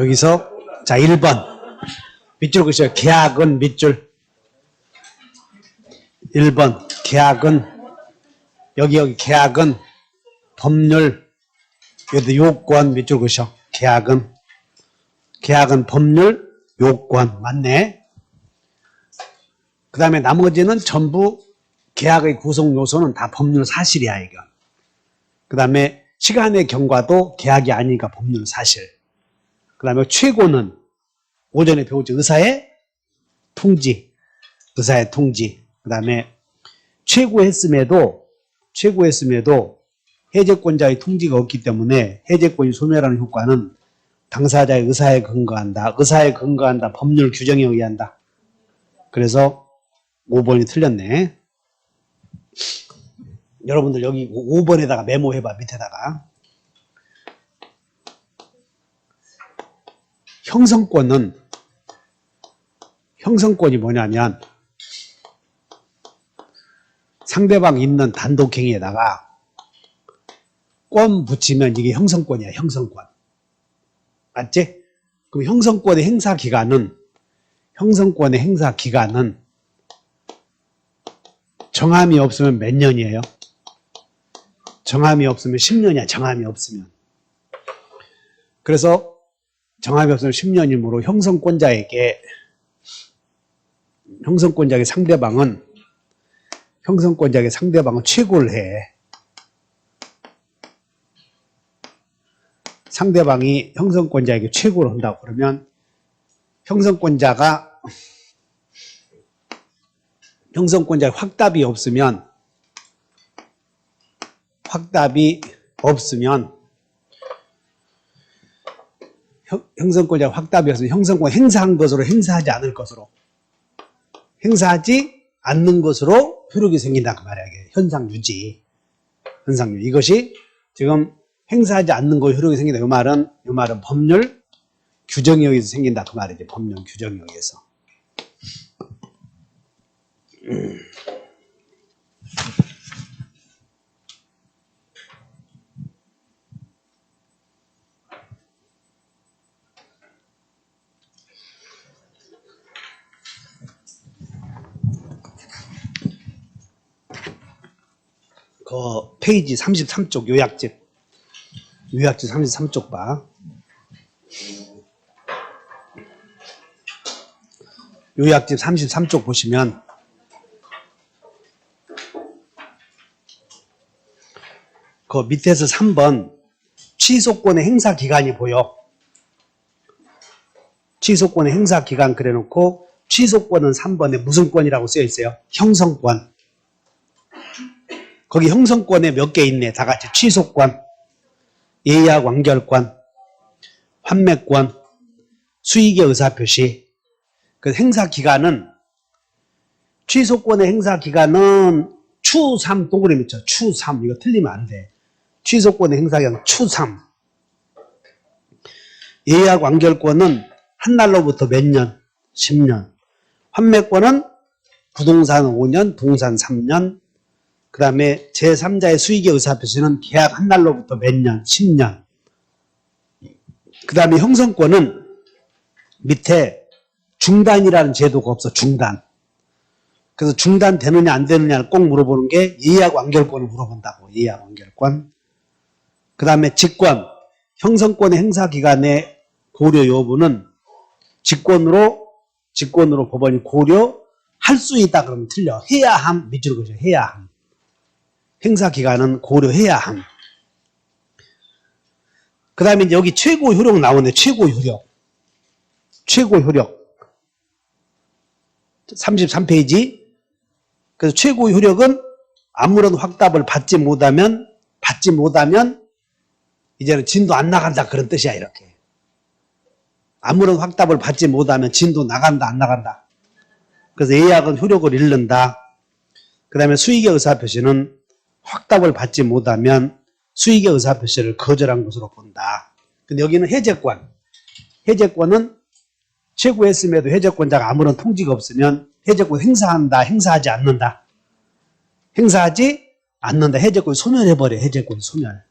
여기서 자 1번 밑줄 그으세요. 계약은 밑줄 1번 계약은 여기 여기 계약은 법률 여기 요건 밑줄 그으셔. 계약은 계약은 법률 요건 맞네. 그 다음에 나머지는 전부 계약의 구성 요소는 다 법률 사실이야 이거. 그 다음에 시간의 경과도 계약이 아니니까 법률 사실. 그 다음에 최고는 오전에 배우죠. 의사의 통지. 의사의 통지. 그 다음에 최고했음에도, 최고했음에도 해제권자의 통지가 없기 때문에 해제권이 소멸하는 효과는 당사자의 의사에 근거한다. 의사에 근거한다. 법률 규정에 의한다. 그래서 5번이 틀렸네. 여러분들 여기 5번에다가 메모해봐. 밑에다가. 형성권은 형성권이 뭐냐면 상대방 있는 단독행위에다가 권 붙이면 이게 형성권이야 형성권 맞지? 그럼 형성권의 행사 기간은 형성권의 행사 기간은 정함이 없으면 몇 년이에요? 정함이 없으면 10년이야 정함이 없으면 그래서 없으면 10년이므로 형성권자에게 형성권자에게 상대방은 형성권자에게 상대방은 최고를 해. 상대방이 형성권자에게 최고를 한다고 그러면 형성권자가 형성권자의 확답이 없으면 확답이 없으면 형- 형성권자 확답이 없으면 형성권 행사한 것으로 행사하지 않을 것으로. 행사하지 않는 것으로 효력이 생긴다 그 말이야 이게 현상 유지. 현상 유지. 이것이 지금 행사하지 않는 거 효력이 생긴다. 이 말은 이 말은 법률 규정에 의해서 생긴다. 그 말이지. 법률 규정에 의해서 그 페이지 33쪽 요약집. 요약집 33쪽 봐. 요약집 33쪽 보시면 그 밑에서 3번 취소권의 행사 기간이 보여. 취소권의 행사 기간 그래놓고 취소권은 3번에 무슨 권이라고 쓰여 있어요? 형성권 거기 형성권에 몇 개 있네. 다 같이 취소권, 예약 완결권, 환매권, 수익의 의사표시. 그 행사 기간은 취소권의 행사 기간은 추3 동그라미 쳐. 추3 이거 틀리면 안 돼. 취소권의 행사 기간 추3. 예약 완결권은 한 날로부터 몇 년? 10년. 환매권은 부동산은 5년, 동산 3년, 그 다음에 제3자의 수익의 의사표시는 계약 한 날로부터 몇 년, 10년. 그 다음에 형성권은 밑에 중단이라는 제도가 없어, 중단. 그래서 중단되느냐 안 되느냐를 꼭 물어보는 게 예약 완결권을 물어본다고, 예약 완결권. 그 다음에 직권, 형성권의 행사 기간의 고려 여부는 직권으로, 직권으로 법원이 고려할 수 있다 그러면 틀려. 해야 함, 밑으로 그죠, 해야 함. 행사 기간은 고려해야 함. 그 다음에 여기 최고 효력 나오네. 최고 효력. 최고 효력. 33페이지. 그래서 최고 효력은 아무런 확답을 받지 못하면, 받지 못하면, 이제는 진도 안 나간다. 그런 뜻이야, 이렇게. 아무런 확답을 받지 못하면 진도 나간다, 안 나간다. 그래서 예약은 효력을 잃는다. 그 다음에 수익의 의사 표시는 확답을 받지 못하면 수익의 의사표시를 거절한 것으로 본다. 근데 여기는 해제권. 해제권은 최고했음에도 해제권자가 아무런 통지가 없으면 해제권 행사한다, 행사하지 않는다. 행사하지 않는다. 해제권 소멸해버려. 해제권 소멸.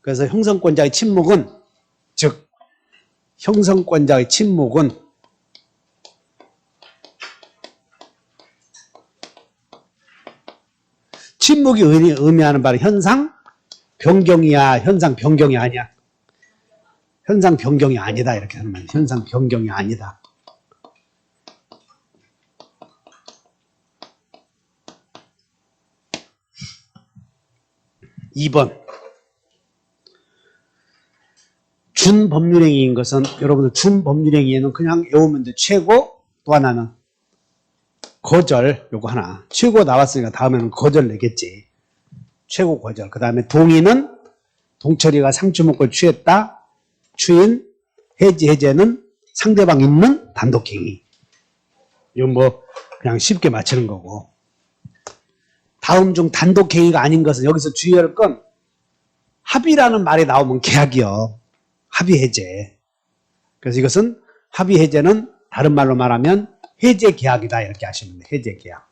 그래서 형성권자의 침묵은 즉 형성권자의 침묵은 침묵이 의미- 의미 하는 바로 현상 변경이야, 현상 변경이 아니야. 현상 변경이 아니다 이렇게 하는 말이야. 현상 변경이 아니다. 2번 준법률행위인 것은 여러분들 준법률행위에는 그냥 외우면 돼. 최고 또 하나는 거절 요거 하나. 최고 나왔으니까 다음에는 거절 내겠지. 최고 거절. 그 다음에 동의는 동철이가 상추목을 취했다. 추인 해지 해제는 상대방 있는 단독행위. 이건 뭐 그냥 쉽게 맞히는 거고. 다음 중 단독행위가 아닌 것은 여기서 주의할 건 합의라는 말이 나오면 계약이요. 합의 해제. 그래서 이것은 합의 해제는 다른 말로 말하면 해제 계약이다 이렇게 하시면 돼요. 해제 계약.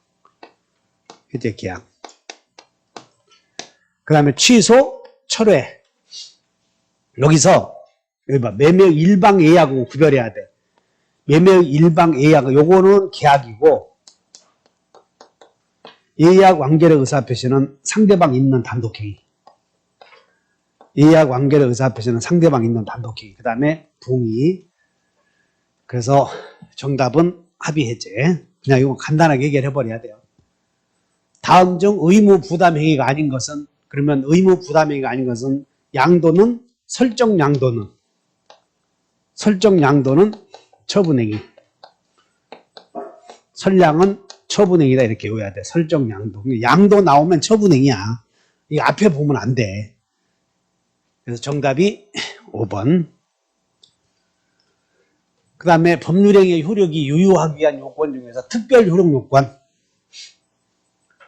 해제 계약. 그 다음에 취소, 철회. 여기서 여기 봐 매매 일방 예약하고 구별해야 돼. 매매 일방 예약 요거는 계약이고 예약 완결의 의사 표시는 상대방 있는 단독행위. 예약 완결의 의사 표시는 상대방 있는 단독행위. 그 다음에 동의. 그래서 정답은 합의해제. 그냥 이거 간단하게 해결해 버려야 돼요. 다음 중 의무 부담 행위가 아닌 것은 그러면 의무 부담 행위가 아닌 것은 양도는 설정 양도는 설정 양도는 처분 행위. 설량은 처분 행위다 이렇게 외워야 돼. 설정 양도. 양도 나오면 처분 행위야. 이거 앞에 보면 안 돼. 그래서 정답이 5번. 그 다음에 법률행위의 효력이 유효하기 위한 요건 중에서 특별 효력 요건.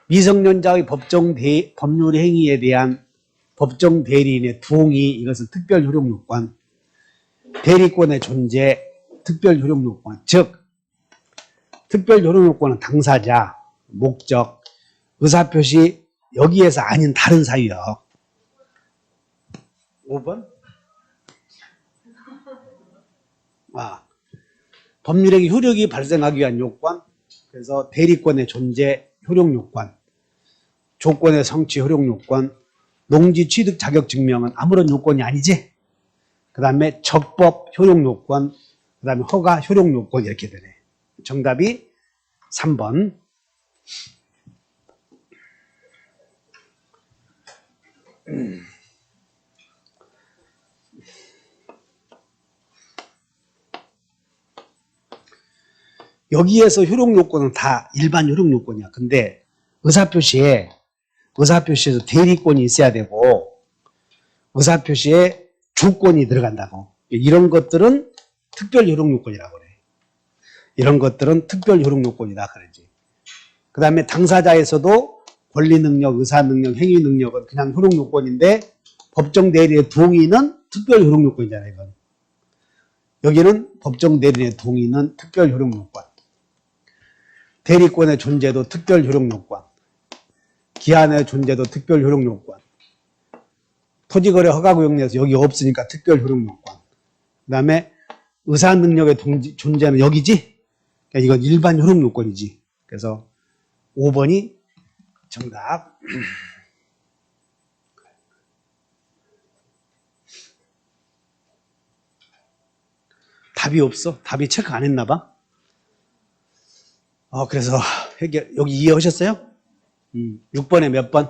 미성년자의 법정 대, 법률 행위에 대한 법정 대리인의 동의, 이것은 특별 효력 요건. 대리권의 존재, 특별 효력 요건. 즉, 특별 효력 요건은 당사자, 목적, 의사표시 여기에서 아닌 다른 사유요. 5번? 아, 법률행위 효력이 발생하기 위한 요건, 그래서 대리권의 존재 효력 요건, 조건의 성취 효력 요건, 농지 취득 자격 증명은 아무런 요건이 아니지. 그 다음에 적법 효력 요건, 그 다음에 허가 효력 요건 이렇게 되네. 정답이 3번. 여기에서 효력 요건은 다 일반 효력 요건이야. 근데 의사표시에 의사표시에서 대리권이 있어야 되고 의사표시에 주권이 들어간다고. 이런 것들은 특별 효력 요건이라고 그래. 이런 것들은 특별 효력 요건이다 그러지. 그 다음에 당사자에서도 권리 능력, 의사 능력, 행위 능력은 그냥 효력 요건인데 법정 대리의 동의는 특별 효력 요건이잖아요. 이건. 여기는 법정 대리의 동의는 특별 효력 요건. 대리권의 존재도 특별 효력 요건. 기한의 존재도 특별 효력 요건. 토지거래 허가구역내에서 여기 없으니까 특별 효력 요건. 그 다음에 의사 능력의 동지- 존재는 여기지? 그러니까 이건 일반 효력 요건이지. 그래서 5번이 정답. 답이 없어? 답이 체크 안 했나 봐? 어, 그래서 여기 이해하셨어요? 음, 6번에 몇 번?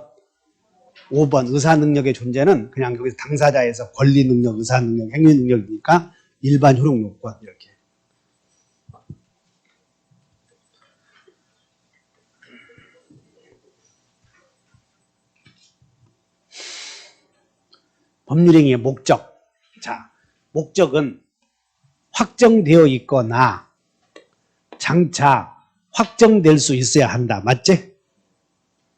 5번 의사 능력의 존재는 그냥 여기서 당사자에서 권리 능력, 의사 능력, 행위 능력이니까 일반 효력 요건 이렇게. 법률행위의 목적. 자, 목적은 확정되어 있거나 장차 확정될 수 있어야 한다. 맞지?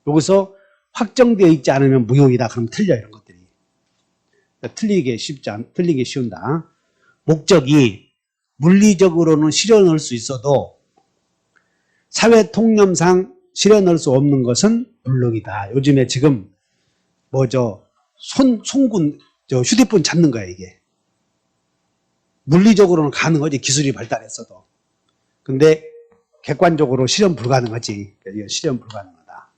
여기서 확정되어 있지 않으면 무효이다. 그럼 틀려 이런 것들이. 그러니까 틀리게 쉽지 않, 틀리게 쉬운다. 목적이 물리적으로는 실현할 수 있어도 사회 통념상 실현할 수 없는 것은 물론이다. 요즘에 지금 뭐죠 손 송군 저 휴대폰 잡는 거야 이게. 물리적으로는 가능하지 기술이 발달했어도. 근데 객관적으로 실현 불가능하지. 이거 실현 불가능하다.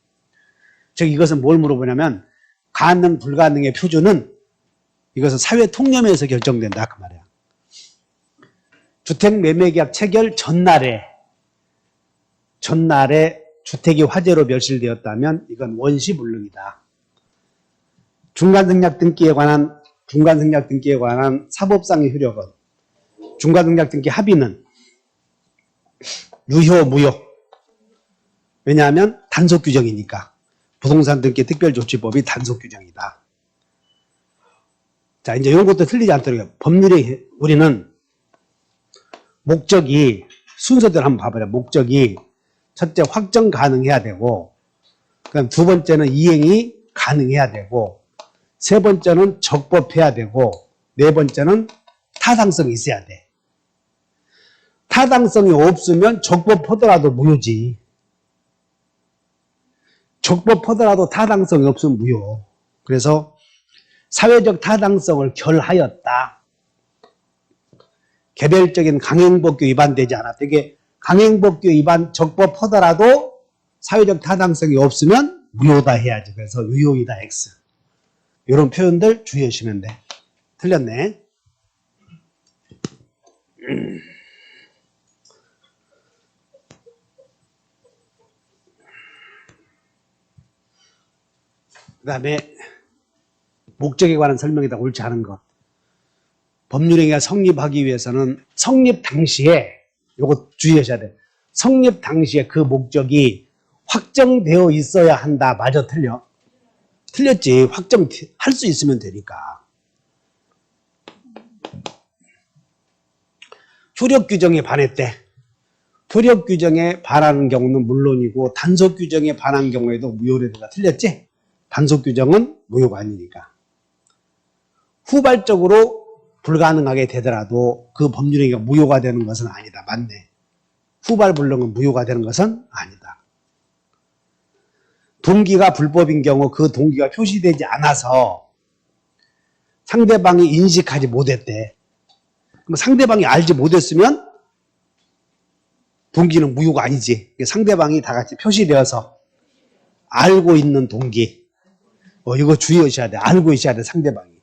즉 이것은 뭘 물어보냐면 가능 불가능의 표준은 이것은 사회 통념에서 결정된다 그 말이야. 주택 매매 계약 체결 전날에 전날에 주택이 화재로 멸실되었다면 이건 원시불능이다. 중간승략 등기에 관한 중간승략 등기에 관한 사법상의 효력은 중간승략 등기 합의는 유효 무효 왜냐하면 단속 규정이니까 부동산 등기 특별조치법이 단속 규정이다. 자 이제 이런 것도 틀리지 않도록 법률에 우리는 목적이 순서대로 한번 봐보자. 목적이 첫째 확정 가능해야 되고, 그다음 두 번째는 이행이 가능해야 되고, 세 번째는 적법해야 되고, 네 번째는 타당성이 있어야 돼. 타당성이 없으면 적법하더라도 무효지. 적법하더라도 타당성이 없으면 무효. 그래서 사회적 타당성을 결하였다. 개별적인 강행법규 위반되지 않았다. 이게 강행법규 위반 적법하더라도 사회적 타당성이 없으면 무효다 해야지. 그래서 유효이다 X. 이런 표현들 주의하시면 돼. 틀렸네. 그 다음에 목적에 관한 설명이 다 옳지 않은 것. 법률행위가 성립하기 위해서는 성립 당시에 요거 주의하셔야 돼. 성립 당시에 그 목적이 확정되어 있어야 한다. 맞아 틀려? 틀렸지. 확정할 수 있으면 되니까. 효력 규정에 반했대. 효력 규정에 반하는 경우는 물론이고 단속 규정에 반한 경우에도 무효래가 틀렸지? 단속 규정은 무효가 아니니까. 후발적으로 불가능하게 되더라도 그 법률행위가 무효가 되는 것은 아니다. 맞네. 후발 불능은 무효가 되는 것은 아니다. 동기가 불법인 경우 그 동기가 표시되지 않아서 상대방이 인식하지 못했대. 그럼 상대방이 알지 못했으면 동기는 무효가 아니지. 상대방이 다 같이 표시되어서 알고 있는 동기. 어, 이거 주의하셔야 돼. 알고 있어야 돼, 상대방이.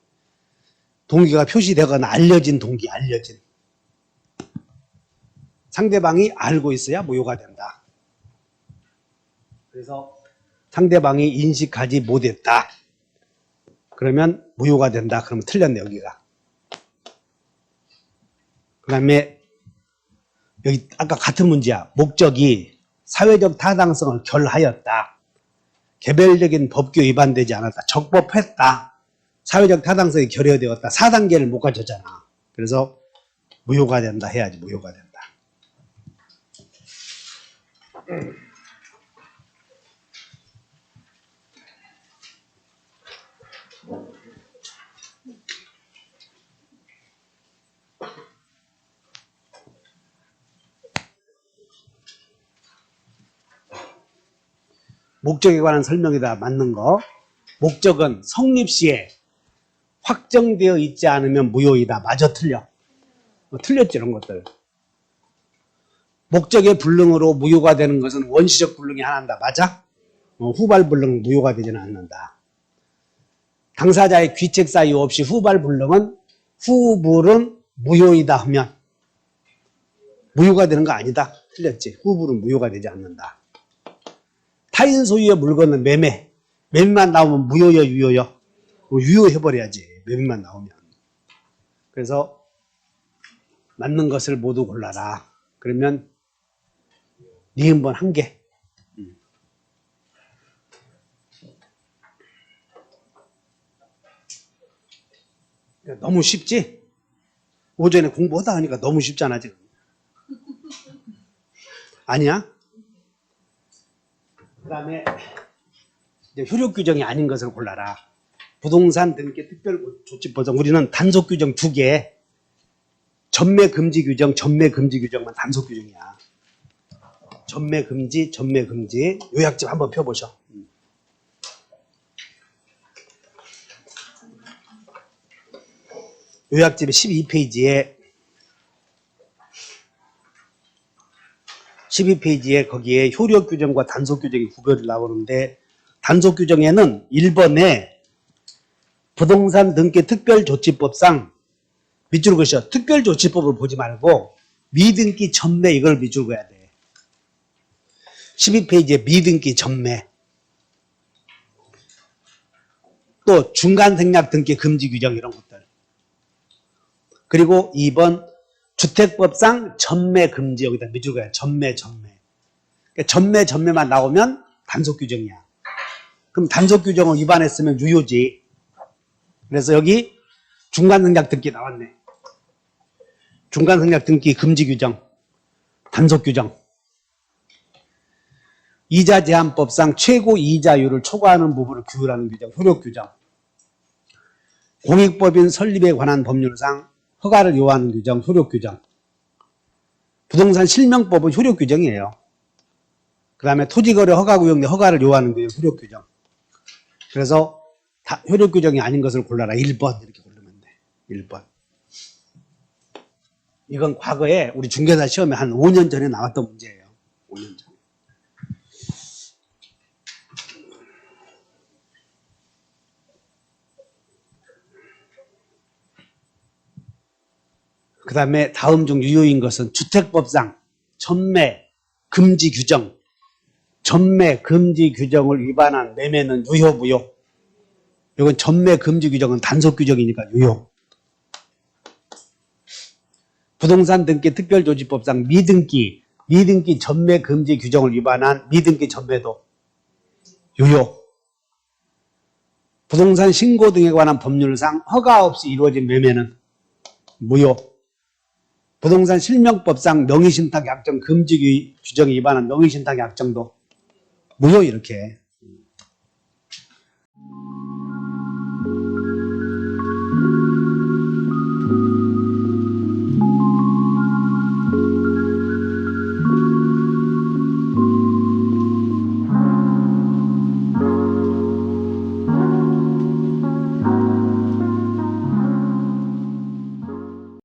동기가 표시되거나 알려진 동기, 알려진. 상대방이 알고 있어야 무효가 된다. 그래서 상대방이 인식하지 못했다. 그러면 무효가 된다. 그러면 틀렸네, 여기가. 그 다음에 여기 아까 같은 문제야. 목적이 사회적 타당성을 결하였다. 개별적인 법규 위반되지 않았다. 적법했다. 사회적 타당성이 결여되었다. 4단계를 못 가졌잖아. 그래서 무효가 된다 해야지 무효가 된다. 목적에 관한 설명이다 맞는 거. 목적은 성립 시에 확정되어 있지 않으면 무효이다. 맞아 틀려. 어, 틀렸지 이런 것들. 목적의 불능으로 무효가 되는 것은 원시적 불능이 하나다. 맞아? 어, 후발 불능 무효가 되지는 않는다. 당사자의 귀책 사유 없이 후발 불능은 후불은 무효이다 하면 무효가 되는 거 아니다. 틀렸지. 후불은 무효가 되지 않는다. 타인 소유의 물건은 매매. 매매만 나오면 무효여 유효여. 어, 유효해버려야지. 매매만 나오면. 그래서 맞는 것을 모두 골라라. 그러면 니은번 한 개. 음. 너무 쉽지? 오전에 공부하다 하니까 너무 쉽잖아 지금. 아니야? 그 다음에 효력 규정이 아닌 것을 골라라. 부동산 등기 특별 조치법상 우리는 단속 규정 두 개, 전매 금지 규정, 전매 금지 규정만 단속 규정이야. 전매 금지, 전매 금지. 요약집 한번 펴보셔. 요약집의 12페이지에 12페이지에 거기에 효력 규정과 단속 규정이 구별이 나오는데 단속 규정에는 1번에 부동산 등기 특별조치법상 밑줄 그으셔. 특별조치법을 보지 말고 미등기 전매 이걸 밑줄 그어야 돼. 12페이지에 미등기 전매. 또 중간 생략 등기 금지 규정 이런 것들. 그리고 2번 주택법상 전매 금지 여기다 밑줄 그어야 돼. 전매 전매. 그러니까 전매 전매만 나오면 단속 규정이야. 그럼 단속 규정을 위반했으면 유효지. 그래서 여기 중간 생략 등기 나왔네. 중간 생략 등기 금지 규정, 단속 규정. 이자 제한법상 최고 이자율을 초과하는 부분을 규율하는 규정, 효력 규정. 공익법인 설립에 관한 법률상 허가를 요하는 규정, 효력 규정. 부동산 실명법은 효력 규정이에요. 그 다음에 토지거래 허가구역 내 허가를 요하는 규정, 효력 규정. 그래서 다 효력 규정이 아닌 것을 골라라. 1번 이렇게 고르면 돼. 1번. 이건 과거에 우리 중개사 시험에 한 5년 전에 나왔던 문제예요. 5년 전. 다음에 다음 중 유효인 것은 주택법상 전매 금지 규정, 전매 금지 규정을 위반한 매매는 유효 무효. 이건 전매 금지 규정은 단속 규정이니까 유효. 부동산 등기 특별조치법상 미등기, 미등기 전매 금지 규정을 위반한 미등기 전매도 유효. 부동산 신고 등에 관한 법률상 허가 없이 이루어진 매매는 무효. 부동산 실명법상 명의신탁 약정 금지 규- 규정에 위반한 명의신탁 약정도 무효 이렇게